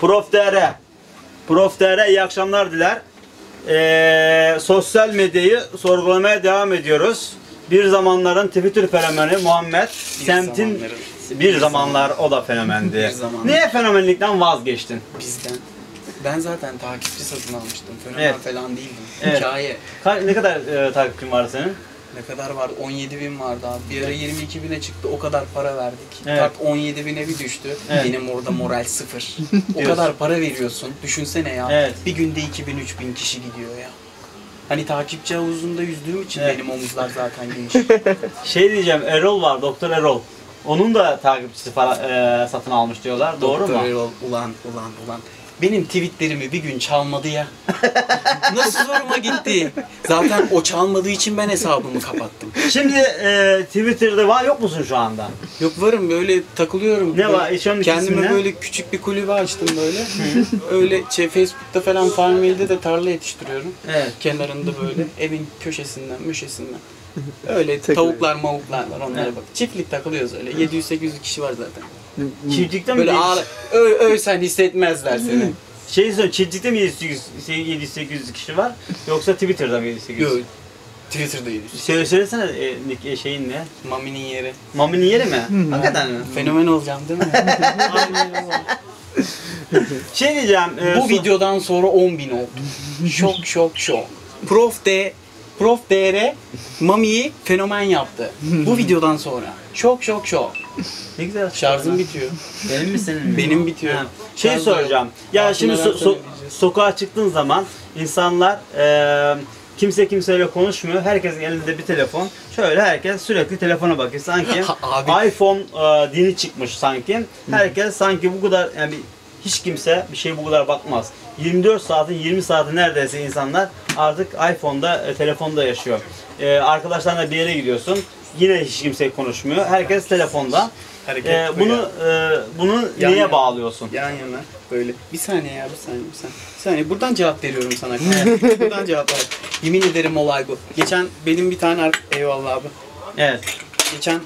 Prof DR. Prof DR iyi akşamlar diler. Ee, sosyal medyayı sorgulamaya devam ediyoruz. Bir zamanların Twitter fenomeni Muhammed semtin zamanların. bir zamanlar o da fenomendi. Bir. Niye fenomenlikten vazgeçtin? Bizden. Ben zaten takipçi satın almıştım. Fenomen Evet. falan değildim. Evet. Hikaye. Ka- ne kadar e, takipçin var senin? Ne kadar vardı? 17 bin vardı abi. Bir ara 22 bine çıktı. O kadar para verdik. Evet. Tak 17 bine bir düştü. Evet. Benim orada moral sıfır. o kadar para veriyorsun. Düşünsene ya. Evet. Bir günde 2000-3000 kişi gidiyor ya. Hani takipçi havuzunda yüzdüğüm için Evet. benim omuzlar zaten geniş. Şey diyeceğim Erol var Doktor Erol. Onun da takipçisi para, e, satın almış diyorlar. Doğru Doktor mu? Erol, ulan ulan ulan. Benim tweetlerimi bir gün çalmadı ya. Nasıl zoruma gitti. Zaten o çalmadığı için ben hesabımı kapattım. Şimdi e, Twitter'da var yok musun şu anda? Yok varım böyle takılıyorum. Ne var? Hiç onun Kendime ikisinde? böyle küçük bir kulübe açtım böyle. Öyle şey, Facebook'ta falan Farmville'de de tarla yetiştiriyorum. Evet. Kenarında böyle evin köşesinden, köşesinden. Öyle tavuklar mavuklar var onlara Evet. bak. Çiftlik takılıyoruz öyle. 700-800 kişi var zaten. Çiftlikte mi? Böyle değil? ağla, ö, ölsen hissetmezler seni. Şey söyleyeyim, çiftlikte mi 700-800 kişi var? Yoksa Twitter'da mı 700-800? Yok. Twitter'da 700. Söyle, söylesene e, nick- e, şeyin ne? Mami'nin yeri. Mami'nin yeri mi? Hakikaten mi? Fenomen olacağım değil mi? Şey diyeceğim. e, Bu so- videodan sonra 10 bin oldu. şok şok şok. Prof D Prof DR Mami'yi fenomen yaptı. Bu videodan sonra. Şok şok şok. Ne güzel. Şarjım bitiyor. Benim mi senin mi? Benim bitiyor. Ha. Şey soracağım. yok. Ya şimdi so- so- sokağa çıktığın zaman insanlar e, kimse kimseyle konuşmuyor. Herkesin elinde bir telefon. Şöyle herkes sürekli telefona bakıyor. Sanki Abi. iPhone e, dini çıkmış sanki. Herkes sanki bu kadar yani hiç kimse bir şey bu kadar bakmaz. 24 saatin 20 saati neredeyse insanlar artık iPhone'da, e, telefonda yaşıyor. E, arkadaşlarla bir yere gidiyorsun. Yine hiç kimse konuşmuyor. Herkes telefonda. Hareket E, bu bunu ya. e, bunu Yan neye yana. bağlıyorsun? Yan yana böyle. Bir saniye ya bir saniye bir saniye. Bir saniye buradan cevap veriyorum sana. buradan cevap ver. Yemin ederim olay bu. Geçen benim bir tane ar- eyvallah abi. Evet. Geçen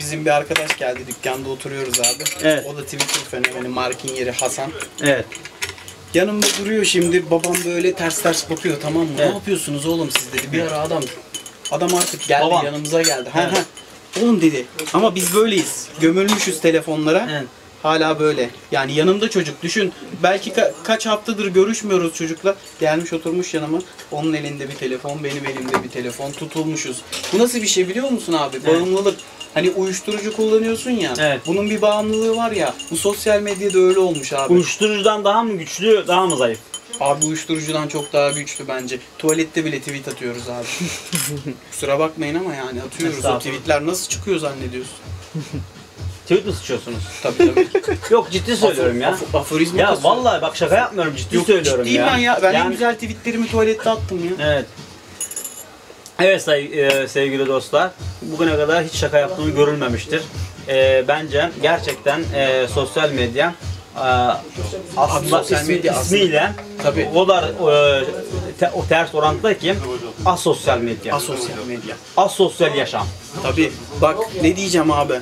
bizim bir arkadaş geldi dükkanda oturuyoruz abi. Evet. O da Twitter fenomeni Mark'in yeri Hasan. Evet. Yanımda duruyor şimdi babam böyle ters ters bakıyor tamam mı? Evet. Ne yapıyorsunuz oğlum siz dedi. Bir ara adam adam artık geldi Babam. yanımıza geldi. Ha, Evet. ha. Oğlum dedi ama biz böyleyiz. Gömülmüşüz telefonlara. Evet. Hala böyle. Yani yanımda çocuk düşün. Belki ka- kaç haftadır görüşmüyoruz çocukla. Gelmiş oturmuş yanıma. Onun elinde bir telefon, benim elimde bir telefon. Tutulmuşuz. Bu nasıl bir şey biliyor musun abi? Bağımlılık. Hani uyuşturucu kullanıyorsun ya. Evet. Bunun bir bağımlılığı var ya. Bu sosyal medyada öyle olmuş abi. Uyuşturucudan daha mı güçlü, daha mı zayıf? Abi uyuşturucudan çok daha güçlü bence. Tuvalette bile tweet atıyoruz abi. Kusura bakmayın ama yani atıyoruz. O tweetler nasıl çıkıyor zannediyorsun? Tweet mi sıçıyorsunuz? Tabii tabii. Yok ciddi söylüyorum ya. Af- aforizma Ya kasıyor. vallahi bak şaka yapmıyorum ciddi Yok, söylüyorum ciddiyim ya. ben ya. Ben en Yani- güzel tweetlerimi tuvalette attım ya. Evet. Evet say- e, sevgili dostlar, bugüne kadar hiç şaka yaptığım görülmemiştir. E, bence gerçekten e, sosyal medya e, aslında sosyal ismi- medya aslında- ismiyle Tabii. o kadar e, te- o ters orantıda ki asosyal medya. Asosyal medya. Asosyal yaşam. Tabii. Bak ne diyeceğim abi.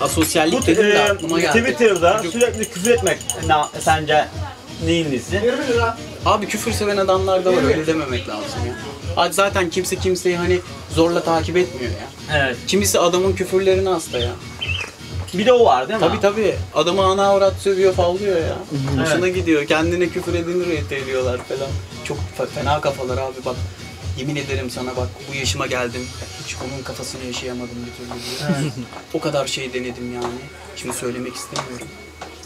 Asosyallik Bu dedim de e, aklıma geldi. Twitter'da Çocuk- sürekli küfür etmek ne, sence neyin nesi? Abi küfür seven adamlar da var öyle dememek lazım ya. Abi zaten kimse kimseyi hani zorla takip etmiyor ya. Evet. Kimisi adamın küfürlerine hasta ya. Bir de o var değil mi? Tabii tabii. Adamı ana avrat sövüyor favlıyor ya. Evet. Hoşuna gidiyor. Kendine küfür edinir ediyorlar falan. Çok fe- fena kafalar abi bak. Yemin ederim sana bak bu yaşıma geldim. Hiç onun kafasını yaşayamadım bir türlü diye. o kadar şey denedim yani. Şimdi söylemek istemiyorum.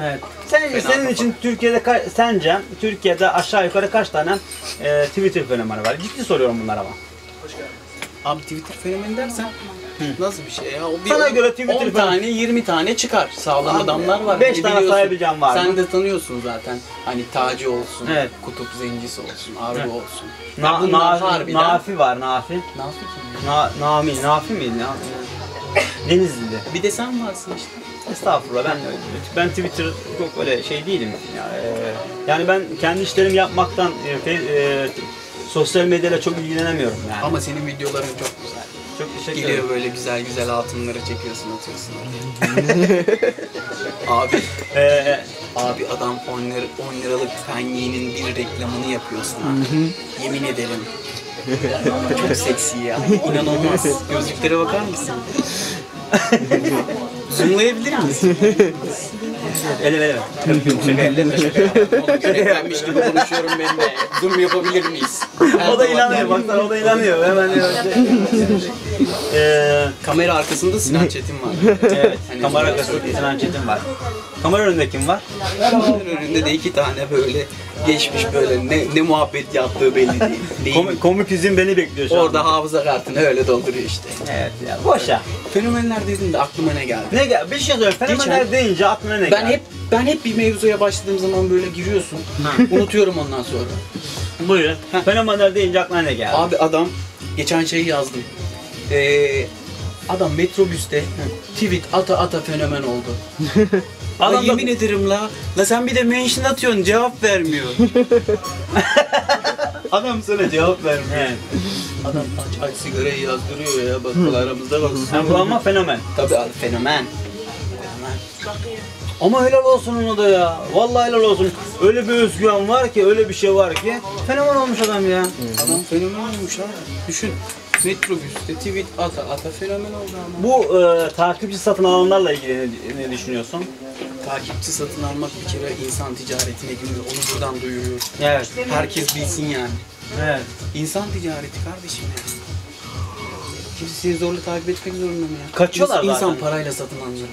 Evet. Sen, Fena senin kafa. için Türkiye'de ka- sence Türkiye'de aşağı yukarı kaç tane e, Twitter fenomeni var? Ciddi soruyorum bunlar ama. Abi Twitter fenomeni dersen nasıl bir şey ya? O bir Sana on- göre Twitter 10 fenomeni- tane 20 tane çıkar. Sağlam Abi, adamlar var. beş Hani tane biliyorsun. sayabileceğim var? Sen de tanıyorsun zaten. Hani Taci olsun, Evet. Kutup Zencisi olsun, Argo Evet. olsun. Na, bunlar Nafi, harbiden- Nafi var Nafi. Nafi kim? Na, Nami, Nafi miydi? Na, Denizli'de. Bir de sen varsın işte. Estağfurullah ben ben Twitter çok öyle şey değilim. Ya, yani ben kendi işlerimi yapmaktan e, e, sosyal medyayla çok ilgilenemiyorum yani. Ama senin videoların çok güzel. Teşekkür Geliyor ederim. böyle güzel güzel altınları çekiyorsun atıyorsun oraya. Abi E, Abi adam 10, lira, 10 liralık penyenin bir reklamını yapıyorsun abi. Yemin ederim. Çok seksi ya. İnanılmaz. Gözlüklere bakar mısın? Zoomlayabilir misin? Ele ele. Şaka elleme şaka yapma. Ona göre gibi konuşuyorum ben de. Zoom yapabilir miyiz? Her O da yani. Baksana o da inanmıyor. Hemen Eee Kamera arkasında Sinan Çetin var. evet. Hani Kamera zoom arkasında Sinan Çetin var. Kamera önünde kim var? Kameranın önünde de iki tane böyle geçmiş böyle ne, ne muhabbet yaptığı belli değil. değil. Komik, komik yüzün beni bekliyor şu Orada anda. hafıza kartını öyle dolduruyor işte. Evet ya. Boş ya. Fenomenler dedin de aklıma ne geldi? Ne gel? Bir şey söyle. Fenomenler Geçen- deyince aklına ne Ben geldi? hep ben hep bir mevzuya başladığım zaman böyle giriyorsun. unutuyorum ondan sonra. Buyurun. Fenomenler deyince aklına ne geldi? Abi adam geçen şeyi yazdım. Ee, adam metrobüste tweet ata ata fenomen oldu. Adam da- yemin ederim la. La sen bir de mention atıyorsun cevap vermiyor. adam sana cevap vermiyor. Adam aç aç sigarayı yazdırıyor ya bak aramızda bak. Yani bu ama fenomen. Tabii abi fenomen. Fenomen. Ama helal olsun ona da ya. Vallahi helal olsun. Öyle bir özgüven var ki, öyle bir şey var ki. Fenomen olmuş adam ya. Adam fenomen olmuş abi. Düşün. Metrobüste tweet ata ata fenomen oldu ama. Bu e, takipçi satın alanlarla ilgili ne, ne düşünüyorsun? Takipçi satın almak bir kere insan ticaretine giriyor. Onu buradan duyuruyor. Evet. Herkes bilsin yani. Evet. İnsan ticareti kardeşim ya. Kimse seni zorla takip etmek zorunda mı ya? Kaçıyorlar İnsan, insan zaten. parayla satın alınır.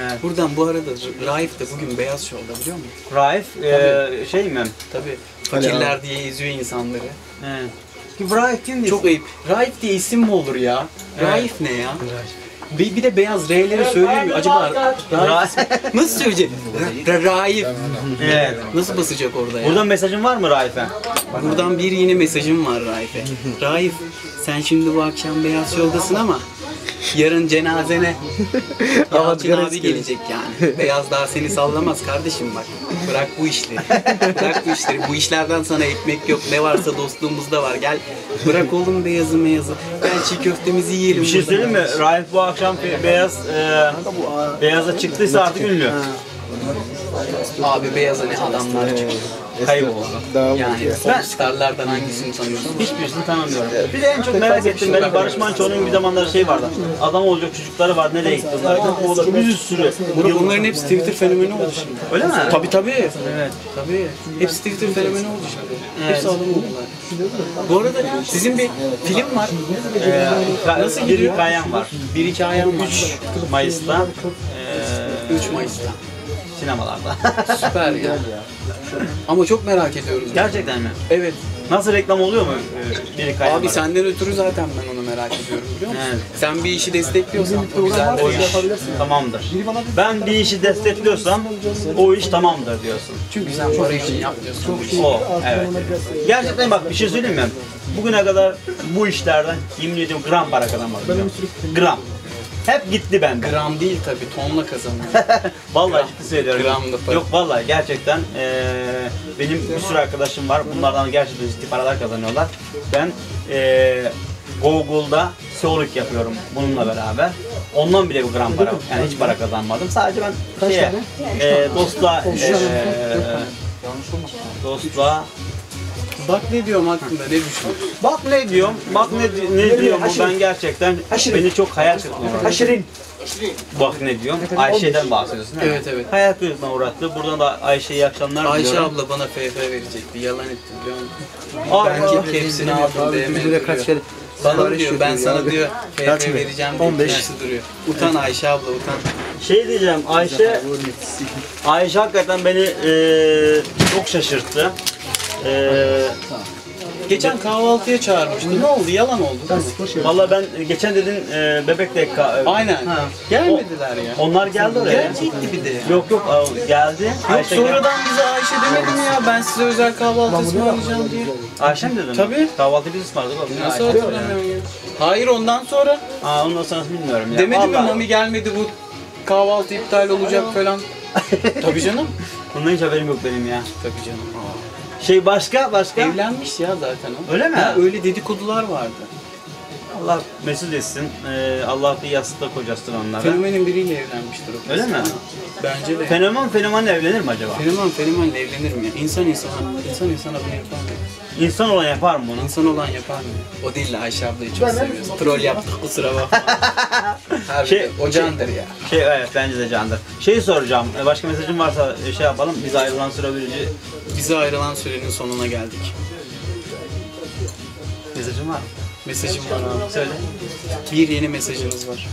Evet. Buradan bu arada Raif de bugün Beyaz Show'da biliyor musun? Raif e, şey mi? Tabii. Fakirler diye eziyor insanları. Evet. Raif kimdi? Çok ayıp. Raif diye isim mi olur ya? Evet. Raif ne ya? Bir, bir de beyaz R'leri söylemiyor. Acaba Raif nasıl söyleyecek? Ra- Raif. Evet. Nasıl basacak orada ya? Buradan mesajın var mı Raif'e? Buradan bir yeni mesajım var Raif'e. Raif sen şimdi bu akşam Beyaz Yol'dasın ama yarın cenazene Yalçın abi gelecek yani. Beyaz daha seni sallamaz kardeşim bak. Bırak bu işleri. Bırak bu işleri. Bu işlerden sana ekmek yok. Ne varsa dostluğumuzda var. Gel bırak oğlum beyazı meyazı. Gel çiğ köftemizi yiyelim. Bir şey söyleyeyim mi? Raif bu akşam be- beyaz e, beyaza çıktıysa artık ünlü. Abi beyaza ne adamlar çıktı. Kayboldu. Yani ben starlardan hangisini tanıyorsun? Hiçbirisini tanımıyorum. Bir de en çok merak ettim benim Barış Manço'nun bir zamanlar şey vardı. Adam olacak çocukları var nereye gitti bunlar? Bir sürü. Bunu, bunların hepsi Twitter fenomeni oldu şimdi. Öyle mi? Tabii tabii. Evet. Tabii. Hepsi Twitter fenomeni oldu şimdi. Evet. Hepsi adam oldular. Bu arada sizin bir film var. Ee, Nasıl bir gidiyor? hikayem var. Bir hikayem var. 3 Mayıs'ta 3 Mayıs'ta. Sinemalarda. Süper ya. Ama çok merak ediyoruz. Gerçekten mi? Evet. Nasıl reklam oluyor mu e, Abi senden ötürü zaten ben onu merak ediyorum biliyor musun? Evet. Sen bir işi destekliyorsan o güzel O iş tamamdır. Ben bir işi destekliyorsam o iş tamamdır diyorsun. Çünkü sen para için yapmıyorsun bu işi. O, evet. Gerçekten bak bir şey söyleyeyim mi? Bugüne kadar bu işlerden yemin ediyorum gram para kazanmadım. Gram. Hep gitti benden. Gram değil tabii tonla kazanıyor. Vallahi ciddi söylüyorum. Gramda para. Yok vallahi gerçekten eee, benim bir sürü arkadaşım var. Bunlardan gerçekten ciddi paralar kazanıyorlar. Ben eee Google'da SEO'luk yapıyorum bununla beraber. Ondan bile bir gram para, yani hiç para kazanmadım. Sadece ben şeye, eee dostla, eee dostla Bak ne diyorum hakkında ne düşünüyorsun? Bak ne diyorum, bak ne, ne diyorum bu ben gerçekten beni çok hayal kırıklığına. Haşirin. Bak ne diyorum, Ayşe'den bahsediyorsun değil mi? Evet, evet. Hayal kırıklığına uğrattı. Buradan da Ayşe'ye iyi akşamlar Ayşe diliyorum. abla bana FF verecekti. Yalan etti biliyor musun? Aa, Ben hepsini aldım DM'de duruyor. Bana diyor ben sana diyor FF vereceğim diye 15. hepsi duruyor. Utan Ayşe abla utan. Şey diyeceğim, Ayşe, Ayşe hakikaten beni eee çok şaşırttı. Eee Geçen kahvaltıya çağırmıştı. Ne oldu? Yalan oldu değil mi? Valla ben geçen dedin eee Bebek'te ka- Aynen. Ha. Gelmediler ya. Onlar geldi oraya. Gelecekti bir de. Yok Yok yok a- geldi. Ayşe geldi. sonradan bize Ayşe demedi mi ya ben size özel kahvaltı ısmarlayacağım diye. Ayşe mi dedin? Tabii. Kahvaltı biz ısmarladık oğlum. Nasıl Ayşe. hatırlamıyorum ya? Hayır ondan sonra Aa ondan sonrası bilmiyorum ya. demedi mi Vallahi. Mami gelmedi bu kahvaltı iptal olacak falan. Tabii canım. Bundan hiç haberim yok benim ya. Tabii canım. Şey başka başka? Evlenmiş ya zaten o. Öyle mi? Ha, öyle dedikodular vardı. Allah mesut etsin. Ee, Allah bir yastıkta kocasın onlara. Fenomenin biriyle evlenmiştir o. Öyle mi? Bence de. Fenomen fenomenle evlenir mi acaba? Fenomen fenomenle evlenir mi ya? İnsan insana, insan insana bunu yapar mı? İnsan olan yapar mı bunu? İnsan olan yapar mı? O değil de Ayşe ablayı çok seviyoruz. Troll yaptık kusura bakma. Harbi Şey- o candır ya. Şey evet bence de candır. Şeyi soracağım. e, Başka mesajın varsa şey yapalım. Biz ayrılan süre birinci Bize ayrılan sürenin sonuna geldik. mesajın var mı? Mesajım var abi. Söyle. Bir yeni mesajınız var.